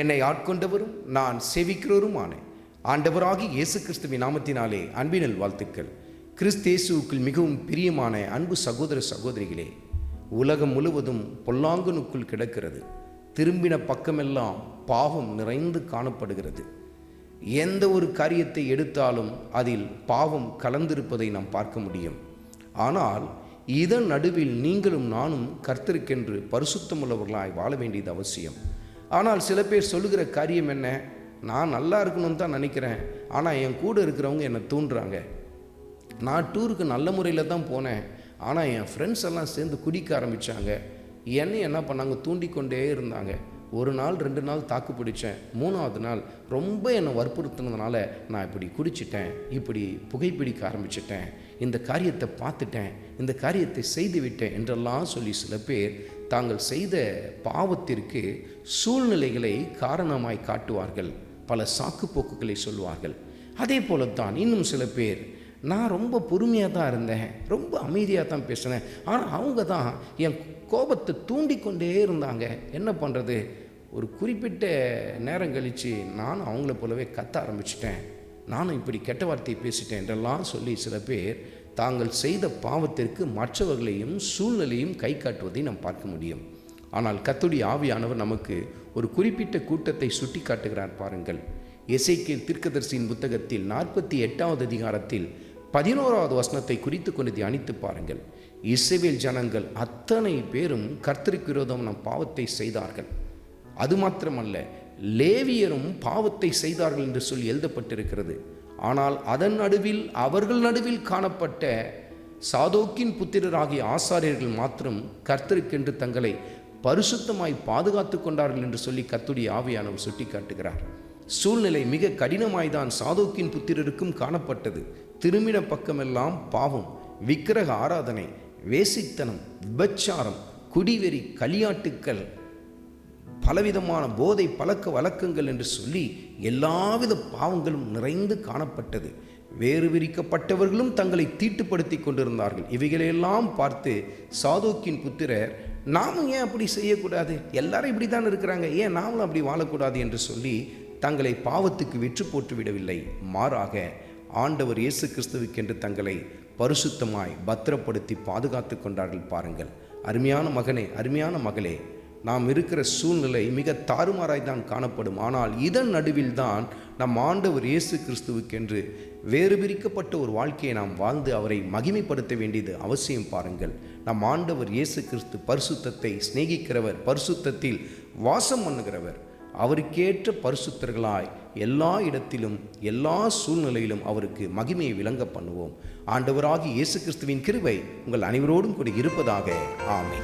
என்னை ஆட்கொண்டவரும் நான் சேவிக்கிறவருமான ஆண்டவராகி இயேசு கிறிஸ்துவின் நாமத்தினாலே அன்பினல் வாழ்த்துக்கள் கிறிஸ்தேசுவுக்குள் மிகவும் பிரியமான அன்பு சகோதர சகோதரிகளே உலகம் முழுவதும் பொல்லாங்கனுக்குள் கிடக்கிறது. திரும்பின பக்கமெல்லாம் பாவம் நிறைந்து காணப்படுகிறது. எந்த ஒரு காரியத்தை எடுத்தாலும் அதில் பாவம் கலந்திருப்பதை நாம் பார்க்க முடியும். ஆனால் இதன் நடுவில் நீங்களும் நானும் கர்த்தருக்கென்று பரிசுத்தமுள்ளவர்களாய் வாழ வேண்டியது அவசியம். ஆனால் சில பேர் சொல்லுகிற காரியம் என்ன? நான் நல்லா இருக்கணும்னு தான் நினைக்கிறேன். ஆனால் என் கூட இருக்கிறவங்க என்னை தூண்டுறாங்க. நான் டூருக்கு நல்ல முறையில் தான் போனேன். ஆனால் என் ஃப்ரெண்ட்ஸ் எல்லாம் சேர்ந்து குடிக்க ஆரம்பித்தாங்க என்னை என்ன பண்ணாங்க? தூண்டிக்கொண்டே இருந்தாங்க. ஒரு நாள் ரெண்டு நாள் தாக்கு பிடிச்சேன். மூணாவது நாள் ரொம்ப என்னை வற்புறுத்தினதுனால நான் இப்படி குடிச்சிட்டேன். இப்படி புகைப்பிடிக்க ஆரம்பிச்சிட்டேன். இந்த காரியத்தை பார்த்துட்டேன் இந்த காரியத்தை செய்து விட்டேன் என்றெல்லாம் சொல்லி சில பேர் தாங்கள் செய்த பாவத்திற்கு சூழ்நிலைகளை காரணமாய் காட்டுவார்கள். பல சாக்குப்போக்குகளை சொல்வார்கள் அதே போலத்தான் இன்னும் சில பேர் நான் ரொம்ப பொறுமையாக தான் இருந்தேன் ரொம்ப அமைதியாக தான் பேசினேன். ஆனால் அவங்க தான் என் கோபத்தை தூண்டிக்கொண்டே இருந்தாங்க. என்ன பண்ணுறது ஒரு குறிப்பிட்ட நேரம் கழித்து நானும் அவங்கள போலவே கத்த ஆரம்பிச்சிட்டேன். நானும் இப்படி கெட்ட வார்த்தையை பேசிட்டேன் என்றெல்லாம் சொல்லி சில பேர் தாங்கள் செய்த பாவத்திற்கு மற்றவர்களையும் சூழ்நிலையும் கை காட்டுவதை நாம் பார்க்க முடியும். ஆனால் கத்துடைய ஆவியானவர் நமக்கு ஒரு குறிப்பிட்ட கூட்டத்தை சுட்டி காட்டுகிறார் பாருங்கள். எசைக்கேல் தீர்க்கதரிசியின் புத்தகத்தில் நாற்பத்தி எட்டாவது அதிகாரத்தில் பதினோராவது வசனத்தை குறித்து கொண்டு தியானித்து பாருங்கள். இசைவேல் ஜனங்கள் அத்தனை பேரும் கர்த்தருக்கு விரோதம் நம் பாவத்தை செய்தார்கள். அது மாத்திரமல்ல லேவியரும் பாவத்தை செய்தார்கள் என்று சொல்லி எழுதப்பட்டிருக்கிறது. ஆனால் அதன் நடுவில் அவர்கள் நடுவில் காணப்பட்ட சாதோக்கின் புத்திரராகிய ஆசாரியர்கள் மாத்திரம் கர்த்தருக்கென்று தங்களை பரிசுத்தமாய் பாதுகாத்து கொண்டார்கள் என்று சொல்லி கத்துடைய ஆவியானவர் சுட்டிக்காட்டுகிறார். சூழ்நிலை மிக கடினமாய்தான் சாதோக்கின் புத்திரருக்கும் காணப்பட்டது. திரும்பின பக்கமெல்லாம் பாவம் விக்கிரக ஆராதனை வேசித்தனம் விபச்சாரம் குடிவெறி களியாட்டுக்கள் பலவிதமான போதை பழக்க வழக்கங்கள் என்று சொல்லி எல்லாவித பாவங்களும் நிறைந்து காணப்பட்டது. வேறு விரிக்கப்பட்டவர்களும் தங்களை தீட்டுப்படுத்தி கொண்டிருந்தார்கள். இவைகளையெல்லாம் பார்த்து சாதோக்கின் புத்திரர் நாமும் ஏன் அப்படி செய்யக்கூடாது? எல்லாரும் இப்படி தான் இருக்கிறாங்க. ஏன் நாமளும் அப்படி வாழக்கூடாது? என்று சொல்லி தங்களை பாவத்துக்கு விற்று போட்டுவிடவில்லை மாறாக ஆண்டவர் இயேசு கிறிஸ்துவுக்கென்று தங்களை பரிசுத்தமாய் பத்திரப்படுத்தி பாதுகாத்து கொண்டார்கள் பாருங்கள். அருமையான மகனே அருமையான மகளே நாம் இருக்கிற சூழ்நிலை மிக தாறுமாறாய் தான் காணப்படும். ஆனால் இதன் நடுவில் தான் நம் ஆண்டவர் இயேசு கிறிஸ்துவுக்கென்று வேறு பிரிக்கப்பட்ட ஒரு வாழ்க்கையை நாம் வாழ்ந்து அவரை மகிமைப்படுத்த வேண்டியது அவசியம் பாருங்கள். நம் ஆண்டவர் இயேசு கிறிஸ்து பரிசுத்தத்தை சிநேகிக்கிறவர் பரிசுத்தத்தில் வாசம் பண்ணுகிறவர். அவருக்கேற்ற பரிசுத்தர்களாய் எல்லா இடத்திலும் எல்லா சூழ்நிலையிலும் அவருக்கு மகிமையை விளங்க பண்ணுவோம். ஆண்டவராகி இயேசு கிறிஸ்துவின் கிருவை உங்கள் அனைவரோடும் கூட இருப்பதாக. ஆமை